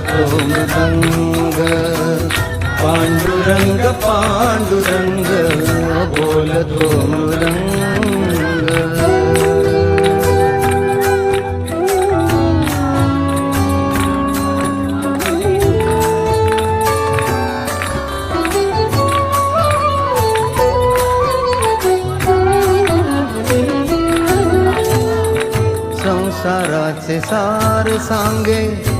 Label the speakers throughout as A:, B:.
A: बोलतो मृदंग पांडुरंग पांडुरंग बोलतो मृदंग संसाराचे सार सांगे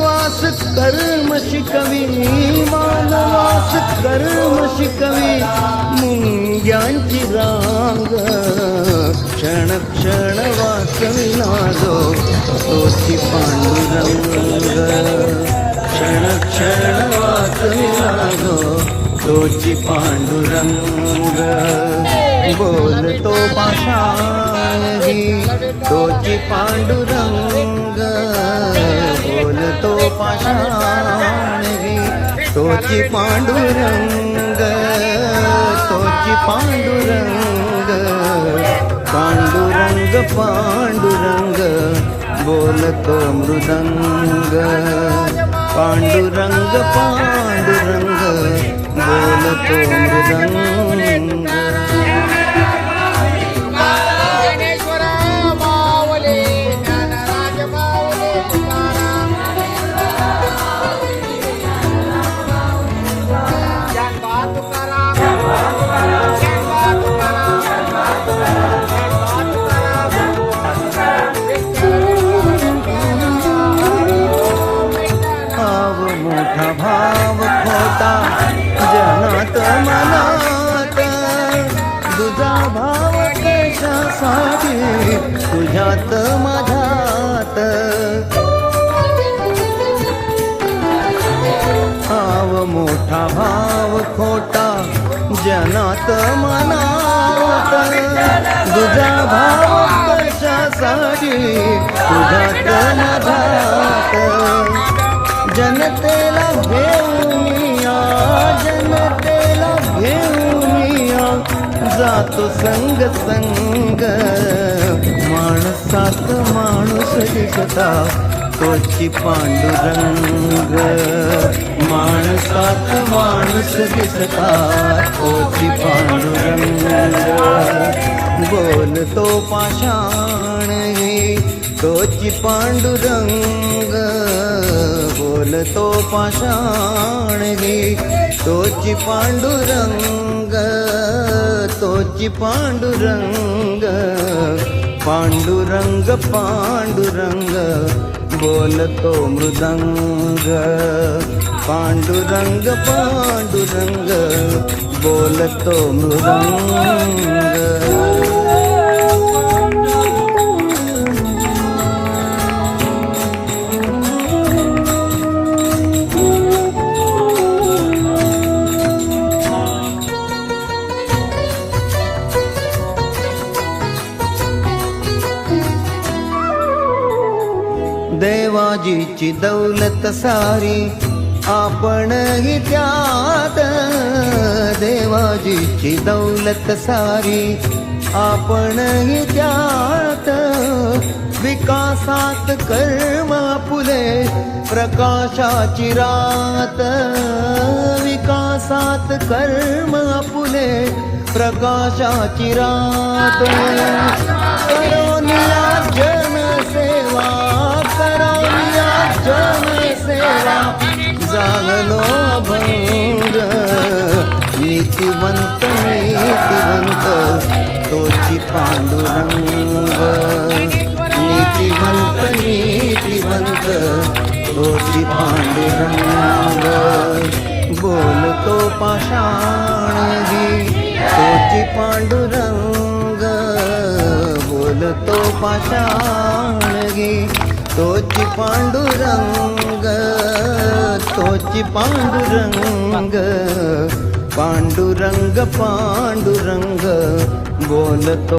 A: मानवास कर्म शिकवी मानवास कर्म शिकवी. मुंग्यांची रांग क्षण क्षण वाचविला जो तोची पांडुरंग. क्षण क्षण वाचविला नादो तोची पांडुरंग. बोलतो पाषा तोची पांडुरंग बोलतो पाषाणवी तोची पांडुरंग तोची पांडुरंग पांडुरंग पांडुरंग बोलतो मृदंग. पांडुरंग पांडुरंग बोलतो मृदंग. कशासाठी तुझ्यात माझ्यात. भाव मोठा भाव खोटा जनात मनात. तुझा भाव कशासाठी तुझ्यात माझ्यात. जनतेला घेऊनिया जनतेला जातो संग संग. माणसात माणूस दिसता तोची पांडुरंग. माणसात माणूस दिसता तोची पांडुरंग. बोलतो पाषाण तोची पांडुरंग. बोलतो पाषाण तोची पांडुरंग. तोची पांडुरंग पांडुरंग पांडुरंग बोलतो मृदंग पांडुरंग पांडुरंग बोलतो मृदंग देवाजीची दौलत सारी आपणही त्यात. देवाजीची दौलत सारी आपणही त्यात. विकासात कर्म फुले प्रकाशाची रात. विकासात कर्म फुले प्रकाशाची रात. करोनिया भंग नीतिवंत नीतिवंत तोची पांडुरंग नीतिवंत नीतिवंत तोची पांडुरंग बोलतो पाषाणगी तोची पांडुरंग बोलतो पाषाण तोची पांडुरंग तोची पांडुरंग पांडुरंग पांडुरंग बोलतो